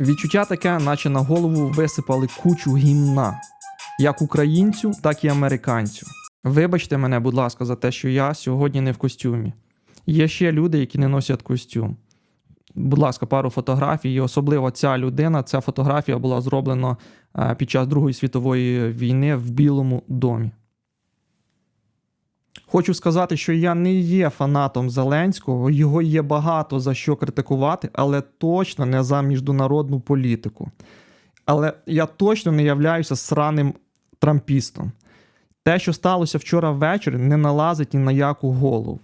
Відчуття таке, наче на голову висипали кучу гімна, як українцю, так і американцю. Вибачте мене, будь ласка, за те, що я сьогодні не в костюмі. Є ще люди, які не носять костюм. Будь ласка, пару фотографій. І особливо ця людина. Ця фотографія була зроблена е, під час Другої світової війни в Білому домі. Хочу сказати, що я не є фанатом Зеленського, його є багато за що критикувати, але точно не за міжнародну політику. Але я точно не являюся сраним трампістом. Те, що сталося вчора ввечері, не налазить ні на яку голову.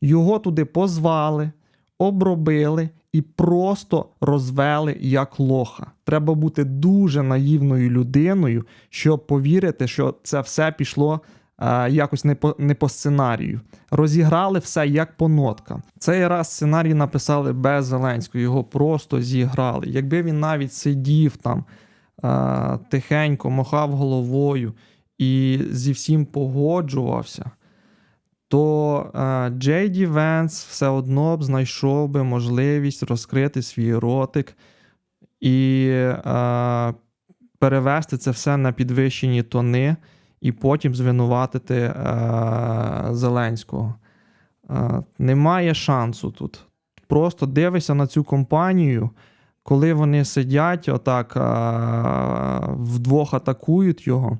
Його туди позвали, обробили і просто розвели як лоха. Треба бути дуже наївною людиною, щоб повірити, що це все пішло якось не по, не по сценарію. Розіграли все як по ноткам. Цей раз сценарій написали без Зеленського, його просто зіграли. Якби він навіть сидів там е, тихенько, махав головою і зі всім погоджувався то е, Джей Ді Венс все одно б знайшов би можливість розкрити свій ротик і е, перевести це все на підвищені тони, і потім звинуватити е, Зеленського. Е, немає шансу тут. Просто дивися на цю компанію, коли вони сидять, отак е, вдвох атакують його.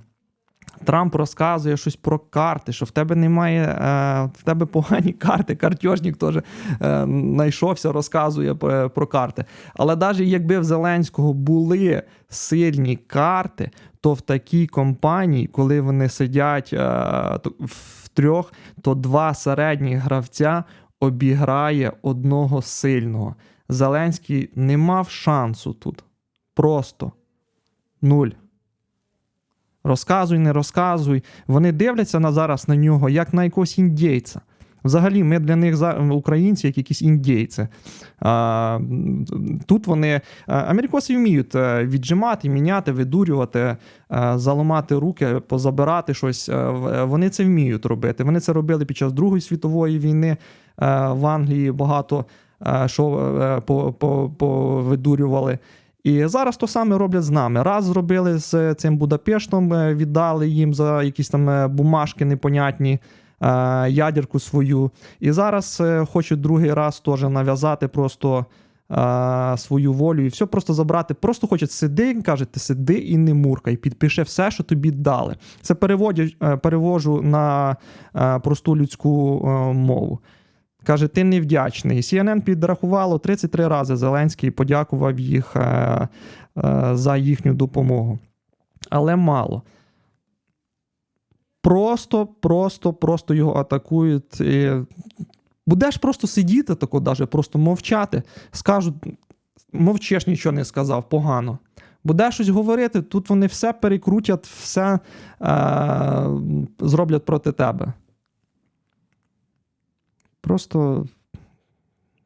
Трамп розказує щось про карти, що в тебе немає, е, в тебе погані карти. Картежник теж е, знайшовся, розказує про, карти. Але навіть якби в Зеленського були сильні карти, то в такій компанії, коли вони сидять е, в трьох, то два середніх гравця обіграє одного сильного. Зеленський не мав шансу тут. Просто нуль. Розказуй, не розказуй. Вони дивляться на зараз на нього як на якогось індійця. Взагалі, ми для них українці, як якісь індійці. Тут вони америкоси вміють е, віджимати, міняти, видурювати, е, заламати руки, позабирати щось. Е, Вони це вміють робити. Вони це робили під час Другої світової війни в Англії багато що е, по- по- повидурювали. І зараз то саме роблять з нами. Раз зробили з цим Будапештом, е, віддали їм за якісь там е, бумажки непонятні, е, ядерку свою. І зараз хочуть другий раз теж нав'язати просто свою волю і все просто забрати. Просто хочуть сиди, каже, ти сиди і не муркай, підпиши все, що тобі дали. Це переводю, перевожу на просту людську мову. Каже, ти невдячний. CNN підрахувало 33 рази Зеленський подякував їх е, е, за їхню допомогу. Але мало. Просто, просто, просто його атакують. І будеш просто сидіти, тако, даже, просто мовчати. Скажуть, мовчеш, нічого не сказав, погано. Будеш щось говорити, тут вони все перекрутять, все е, зроблять проти тебе. Просто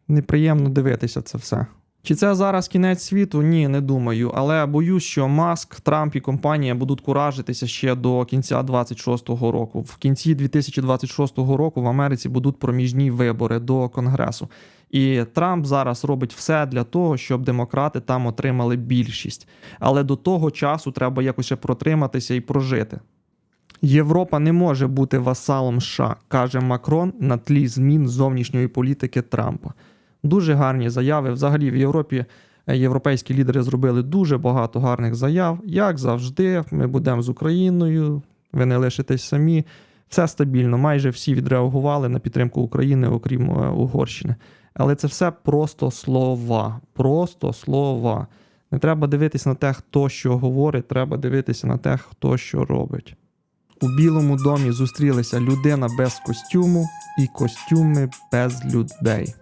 неприємно дивитися це все. Чи це зараз кінець світу? Ні, не думаю. Але боюсь, що Маск, Трамп і компанія будуть куражитися ще до кінця 26-го року. В кінці 2026 року в Америці будуть проміжні вибори до Конгресу. І Трамп зараз робить все для того, щоб демократи там отримали більшість. Але до того часу треба якось ще протриматися і прожити. Європа не може бути васалом США, каже Макрон на тлі змін зовнішньої політики Трампа. Дуже гарні заяви. Взагалі в Європі е, європейські лідери зробили дуже багато гарних заяв. Як завжди, ми будемо з Україною, ви не лишитесь самі. Все стабільно. Майже всі відреагували на підтримку України, окрім е, Угорщини. Але це все просто слова. Просто слова. Не треба дивитися на те, хто що говорить, треба дивитися на те, хто що робить. У Білому домі зустрілися людина без костюму і костюми без людей.